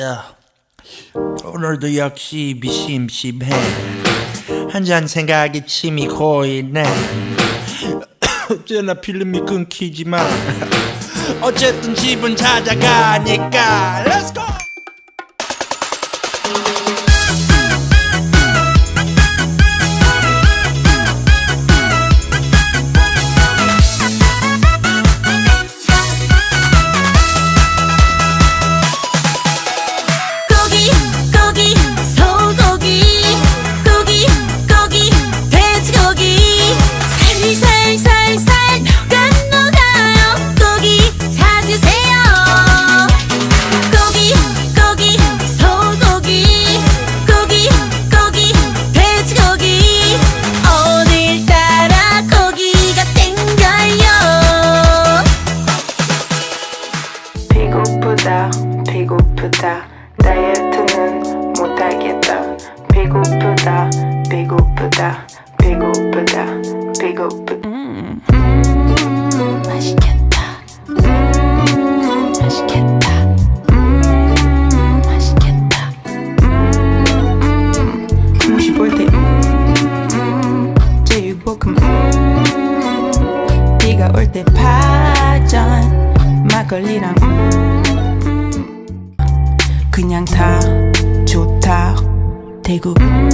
야, 오늘도 역시 비심심해. 한잔 생각이 침이 고이네. 어째나 필름이 끊기지만 어쨌든 집은 찾아가니까 Let's go! 살살살살 녹아 녹아요. 고기 사주세요. 고기 고기 소고기. 고기 고기 돼지고기. 오늘따라 고기가 땡겨요. 배고프다 배고프다. 다이어트는 못하겠다. 배고프다 배고프다 배고프다 배고프다 음, 맛있겠다. 음, 맛있겠다. 음, 맛있겠다. 음, 무시 볼때 음, 제육볶음 음, 비가 올 때 파전 막걸리랑 음, 그냥 다 좋다 대구 음,